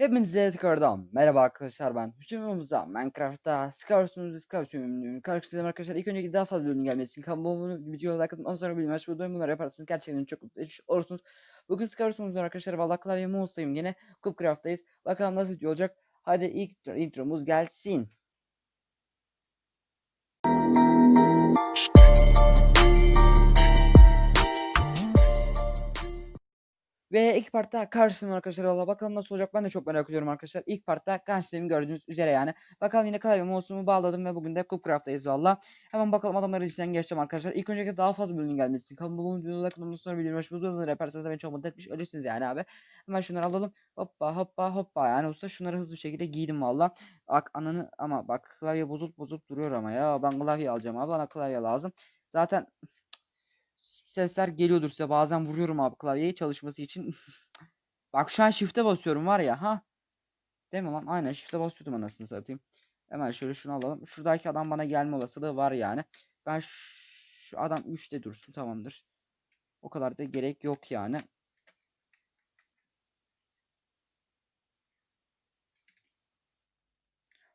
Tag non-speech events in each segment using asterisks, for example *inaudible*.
Hepinize tekrardan merhaba arkadaşlar ben Hüseyin Yolumuzda Minecraft'ta Scarsunuz Scarsunuz karşınızdayım arkadaşlar ilk önceki daha fazla bölüm gelmesi için kanalıma videoya like atın ondan sonra bilmem açıp bunları yaparsanız gerçekten çok mutlu olursunuz. Bugün Scarsunuz arkadaşlar valla klavye mouse'dayım yine Cupcraft'tayız. Bakalım nasıl olacak? Hadi ilk intromuz gelsin Ve ilk partta karşısında arkadaşlar valla bakalım nasıl olacak ben de çok merak ediyorum arkadaşlar. İlk partta karşısındayım gördüğünüz üzere yani. Bakalım yine klavye mouse'umu bağladım ve bugün de Cupcraft'tayız valla. Hemen bakalım adamları içinden geçeceğim arkadaşlar. İlk önceki daha fazla bölümün gelmesi için kanalıma bu videoda ondan sonra bildirim durumları yaparsanız da beni çok mutlu etmiş ölürsünüz yani abi. Hemen şunları alalım. Hoppa hoppa hoppa yani usta şunları hızlı bir şekilde giydim valla. Bak ananı ama bak klavye bozulup bozulup duruyor ama ya ben klavye alacağım abi bana klavye lazım. Zaten sesler geliyordur size. Bazen vuruyorum abi klavyeyi çalışması için. *laughs* Bak şu an shift'e basıyorum var ya ha. Değil mi lan? Aynen shift'e basıyordum anasını satayım. Hemen şöyle şunu alalım. Şuradaki adam bana gelme olasılığı var yani. Ben şu adam 3'te dursun tamamdır. O kadar da gerek yok yani.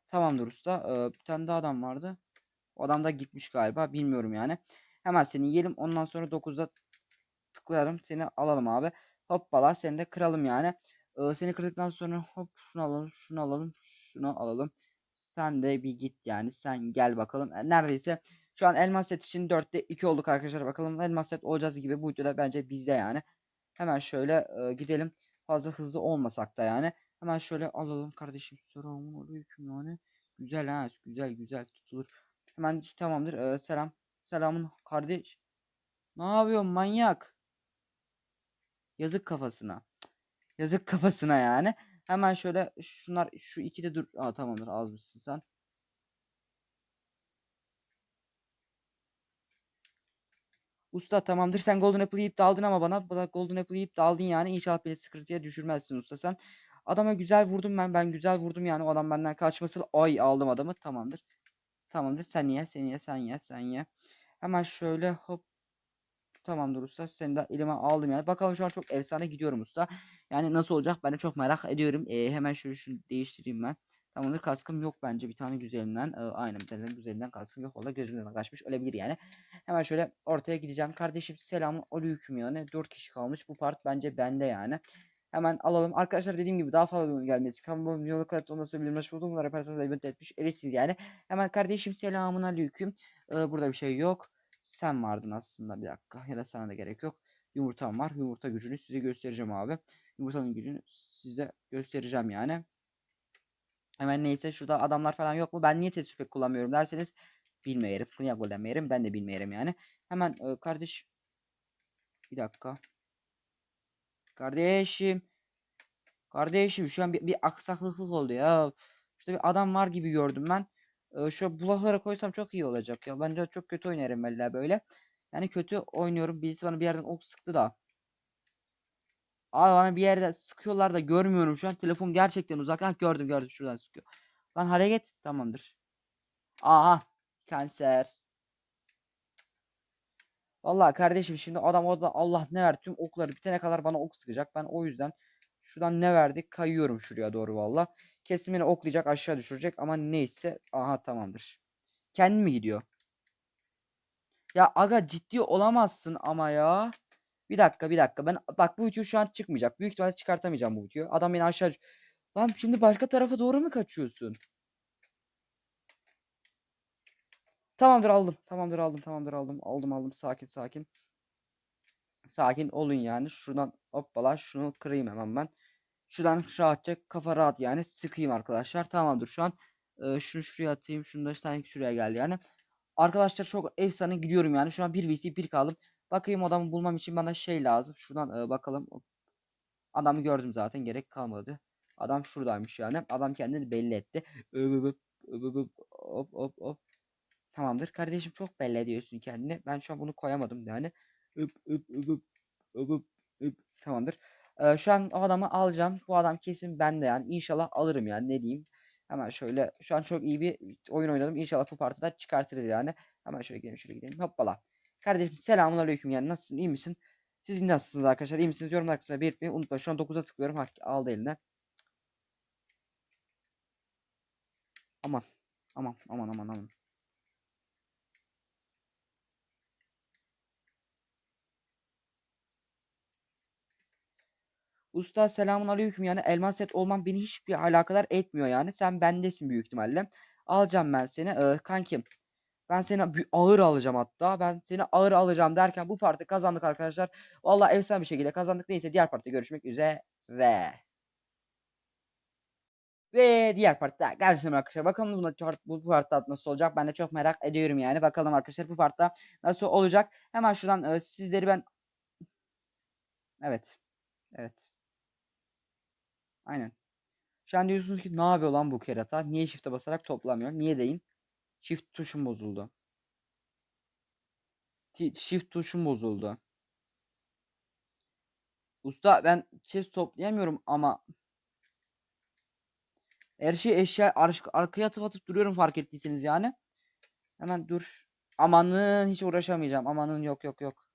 Tamamdır usta. Ee, bir tane daha adam vardı. O adam da gitmiş galiba. Bilmiyorum yani. Hemen seni yiyelim. Ondan sonra 9'da tıklayalım. Seni alalım abi. Hoppala seni de kıralım yani. Ee, seni kırdıktan sonra hop şunu alalım. Şunu alalım. Şunu alalım. Sen de bir git yani. Sen gel bakalım. E, neredeyse şu an elmas set için 4'te 2 olduk arkadaşlar. Bakalım elmas set olacağız gibi bu videoda bence bizde yani. Hemen şöyle e, gidelim. Fazla hızlı olmasak da yani. Hemen şöyle alalım kardeşim. Selamun aleyküm yani. Güzel ha. Güzel güzel tutulur. Hemen tamamdır. Ee, selam. Selamın kardeş. Ne yapıyorsun manyak? Yazık kafasına. Yazık kafasına yani. Hemen şöyle şunlar şu ikide dur. Aa tamamdır azmışsın sen. Usta tamamdır sen Golden Apple yiyip daldın ama. Bana Golden Apple yiyip daldın yani. İnşallah beni sıkıntıya düşürmezsin usta sen. Adama güzel vurdum ben. Ben güzel vurdum yani. O adam benden kaçması. Ay aldım adamı. Tamamdır. Tamamdır. Sen ye. Sen ye. Sen ye. Sen ye. Hemen şöyle hop Tamamdır usta. Seni de elime aldım yani. Bakalım şu an çok efsane gidiyorum usta. Yani nasıl olacak ben de çok merak ediyorum. Ee, hemen şöyle şunu değiştireyim ben. Tamamdır kaskım yok bence bir tane güzelinden. Ee, aynen bir tane güzelinden kaskım yok. Valla gözümden kaçmış olabilir yani. Hemen şöyle ortaya gideceğim. Kardeşim selamun aleyküm yani. 4 kişi kalmış. Bu part bence bende yani. Hemen alalım. Arkadaşlar dediğim gibi daha fazla bölüm gelmesi. Kanalıma yolu kadar ondan sonra bilmem buldum. Bunları yaparsanız elbet etmiş. Erirsiniz yani. Hemen kardeşim selamun aleyküm. Ee, burada bir şey yok. Sen vardın aslında bir dakika. Ya da sana da gerek yok. Yumurtam var. Yumurta gücünü size göstereceğim abi. Yumurtanın gücünü size göstereceğim yani. Hemen neyse şurada adamlar falan yok mu? Ben niye test kullanmıyorum derseniz bilmeyelim. Niye kullanmıyorum? Ben de bilmeyelim yani. Hemen e, kardeş bir dakika. Kardeşim. Kardeşim şu an bir, bir aksaklık oldu ya. İşte bir adam var gibi gördüm ben. Ee, şu bulaklara koysam çok iyi olacak ya. Bence çok kötü oynarım valla böyle. Yani kötü oynuyorum. Birisi bana bir yerden ok sıktı da. Abi bana bir yerde sıkıyorlar da görmüyorum şu an. Telefon gerçekten uzaktan gördüm gördüm şuradan sıkıyor. Lan hareket tamamdır. Aha kanser. Vallahi kardeşim şimdi adam orada Allah ne ver tüm okları bitene kadar bana ok sıkacak. Ben o yüzden şuradan ne verdik kayıyorum şuraya doğru valla. Kesimini oklayacak aşağı düşürecek ama neyse. Aha tamamdır. Kendi mi gidiyor? Ya aga ciddi olamazsın ama ya. Bir dakika bir dakika. Ben bak bu video şu an çıkmayacak. Büyük ihtimalle çıkartamayacağım bu videoyu. Adam beni aşağı Lan şimdi başka tarafa doğru mu kaçıyorsun? Tamamdır aldım. Tamamdır aldım. Tamamdır aldım. Aldım aldım. Sakin sakin. Sakin olun yani. Şuradan hoppala şunu kırayım hemen ben. Şuradan rahatça kafa rahat yani sıkayım arkadaşlar. Tamamdır şu an. E, şunu şuraya atayım. Şunu da sanki şuraya geldi yani. Arkadaşlar çok efsane gidiyorum yani. Şu an 1 vs 1 kaldım. Bakayım adamı bulmam için bana şey lazım. Şuradan e, bakalım. Adamı gördüm zaten gerek kalmadı. Adam şuradaymış yani. Adam kendini belli etti. Hop hop hop. Tamamdır. Kardeşim çok belli ediyorsun kendini. Ben şu an bunu koyamadım yani. Tamamdır. Ee, şu an o adamı alacağım. Bu adam kesin bende yani. İnşallah alırım yani ne diyeyim. Hemen şöyle şu an çok iyi bir oyun oynadım. İnşallah bu partide çıkartırız yani. Hemen şöyle gidelim şöyle gidelim. Hoppala. Kardeşim selamun aleyküm yani nasılsın iyi misin? Siz nasılsınız arkadaşlar iyi misiniz? Yorumlar kısmına belirtmeyi unutma. Şu an 9'a tıklıyorum. Hak aldı eline. Aman. Aman aman aman aman. Usta selamun aleyküm yani elmas set olman beni hiçbir alakadar etmiyor yani. Sen bendesin büyük ihtimalle. Alacağım ben seni. Ee, kankim. Ben seni ağır alacağım hatta. Ben seni ağır alacağım derken bu parti kazandık arkadaşlar. Vallahi efsane bir şekilde kazandık. Neyse diğer partide görüşmek üzere. Ve diğer partide görüşmek arkadaşlar. Bakalım bu, bu, partide nasıl olacak. Ben de çok merak ediyorum yani. Bakalım arkadaşlar bu partide nasıl olacak. Hemen şuradan e, sizleri ben... Evet. Evet. Aynen. Şu an diyorsunuz ki ne yapıyor lan bu kerata? Niye shift'e basarak toplamıyor? Niye deyin? Shift tuşum bozuldu. Shift tuşum bozuldu. Usta ben chest toplayamıyorum ama her şey eşya ar arkaya atıp atıp duruyorum fark ettiyseniz yani. Hemen dur. Amanın hiç uğraşamayacağım. Amanın yok yok yok.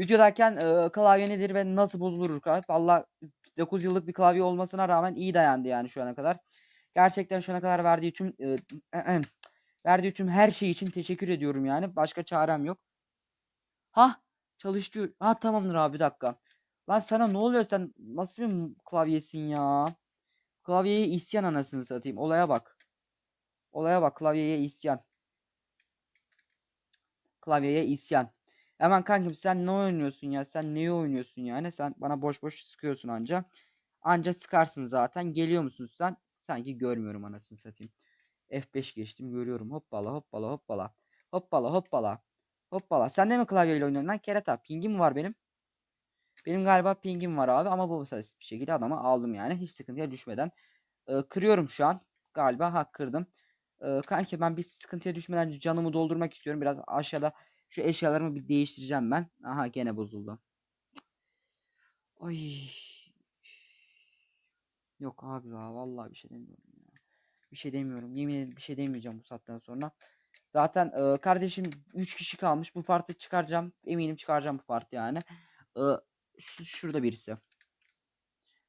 Videodayken e, klavye nedir ve nasıl bozulur? Valla 9 yıllık bir klavye olmasına rağmen iyi dayandı yani şu ana kadar. Gerçekten şu ana kadar verdiği tüm e, *clears throat* verdiği tüm her şey için teşekkür ediyorum yani. Başka çarem yok. Ha çalıştı. Ha tamamdır abi bir dakika. Lan sana ne oluyor sen nasıl bir klavyesin ya? Klavyeye isyan anasını satayım. Olaya bak. Olaya bak klavyeye isyan. Klavyeye isyan. Hemen kankim sen ne oynuyorsun ya? Sen neyi oynuyorsun yani? Sen bana boş boş sıkıyorsun anca. Anca sıkarsın zaten. Geliyor musun sen? Sanki görmüyorum anasını satayım. F5 geçtim görüyorum. Hoppala hoppala hoppala. Hoppala hoppala. Hoppala. Sen de mi klavyeyle oynuyorsun lan? Kerata. Pingim var benim. Benim galiba pingim var abi ama bu bir şekilde adamı aldım yani. Hiç sıkıntıya düşmeden. Ee, kırıyorum şu an. Galiba ha kırdım. Ee, kanki ben bir sıkıntıya düşmeden canımı doldurmak istiyorum. Biraz aşağıda şu eşyalarımı bir değiştireceğim ben. Aha gene bozuldu. Ay. Yok abi ya vallahi bir şey demiyorum ya. Bir şey demiyorum. Yemin ederim bir şey demeyeceğim bu saatten sonra. Zaten e, kardeşim 3 kişi kalmış. Bu parti çıkaracağım. Eminim çıkaracağım bu parti yani. E, şu, şurada birisi.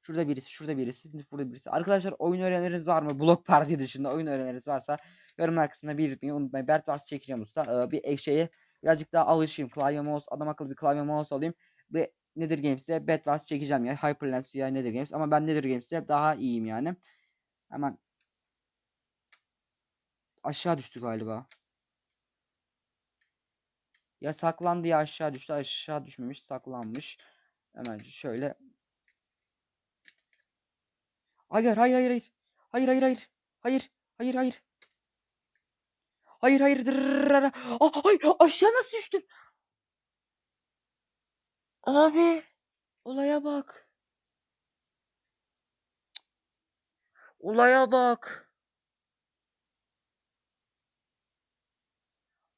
Şurada birisi, şurada birisi, burada birisi. Arkadaşlar oyun öğrenleriniz var mı? Blok parti dışında oyun öğrenleriniz varsa yorumlar kısmına belirtmeyi unutmayın. Bert varsa çekeceğim usta. Ee, bir ekşeye birazcık daha alışayım. Klavye mouse, adam akıllı bir klavye mouse alayım. Ve Nether Games'te Bedwars çekeceğim ya. Hyperlens veya Nether Games. Ama ben Nether Games'te daha iyiyim yani. Hemen aşağı düştü galiba. Ya saklandı ya aşağı düştü. Aşağı düşmemiş saklanmış. Hemen şöyle. Hayır hayır hayır hayır. Hayır hayır hayır. Hayır hayır hayır. Hayır hayır. Dırrrr. Ah, ay, aşağı nasıl düştüm? Abi. Olaya bak. Olaya bak.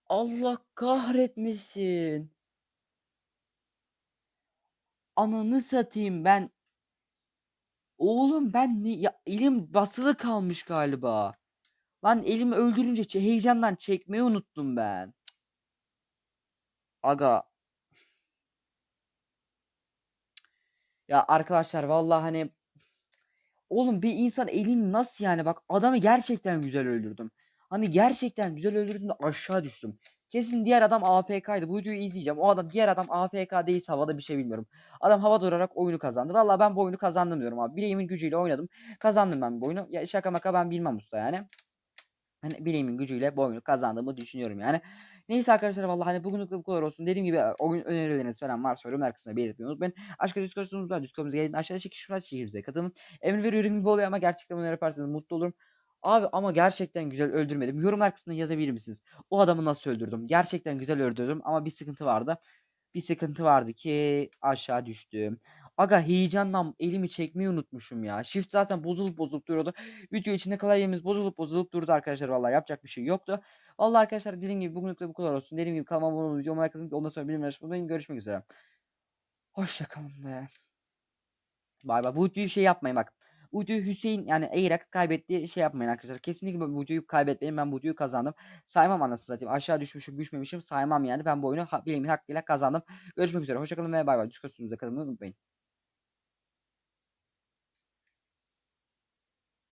Allah kahretmesin. Ananı satayım ben. Oğlum ben ne ya elim basılı kalmış galiba. Lan elimi öldürünce heyecandan çekmeyi unuttum ben. Aga. Ya arkadaşlar vallahi hani oğlum bir insan elini nasıl yani bak adamı gerçekten güzel öldürdüm. Hani gerçekten güzel öldürdüm de aşağı düştüm. Kesin diğer adam AFK'ydı. Bu videoyu izleyeceğim. O adam diğer adam AFK değilse havada bir şey bilmiyorum. Adam hava durarak oyunu kazandı. Vallahi ben bu oyunu kazandım diyorum abi. Bileğimin gücüyle oynadım. Kazandım ben bu oyunu. Ya şaka maka ben bilmem usta yani. Hani bileğimin gücüyle bu oyunu kazandığımı düşünüyorum yani. Neyse arkadaşlar vallahi hani bugünlük bu kadar olsun. Dediğim gibi oyun önerileriniz falan varsa yorumlar kısmında belirtmeyi unutmayın. Aşkı Discord'umuz var. Discord'umuza gelin. Aşağıda çekiş şurası çekimize katılın. Emir veriyorum gibi oluyor ama gerçekten bunu yaparsanız mutlu olurum. Abi ama gerçekten güzel öldürmedim. Yorumlar kısmına yazabilir misiniz? O adamı nasıl öldürdüm? Gerçekten güzel öldürdüm ama bir sıkıntı vardı. Bir sıkıntı vardı ki aşağı düştüm. Aga heyecandan elimi çekmeyi unutmuşum ya. Shift zaten bozulup bozulup duruyordu. Video içinde klavyemiz bozulup bozulup durdu arkadaşlar. Vallahi yapacak bir şey yoktu. Vallahi arkadaşlar dediğim gibi bugünlük de bu kadar olsun. Dediğim gibi kanalıma abone olun. Videomu like. Ondan sonra bildirimleri açmayı Görüşmek üzere. Hoşçakalın be. Bay bay. Bu videoyu şey yapmayın bak. Bu videoyu Hüseyin yani eğerek kaybettiği şey yapmayın arkadaşlar. Kesinlikle bu videoyu kaybetmeyin. Ben bu videoyu kazandım. Saymam anasını satayım. Aşağı düşmüşüm düşmemişim saymam yani. Ben bu oyunu bileğimin hakkıyla kazandım. Görüşmek üzere. Hoşçakalın ve bay bay. Discord'umuza katılmayı unutmayın.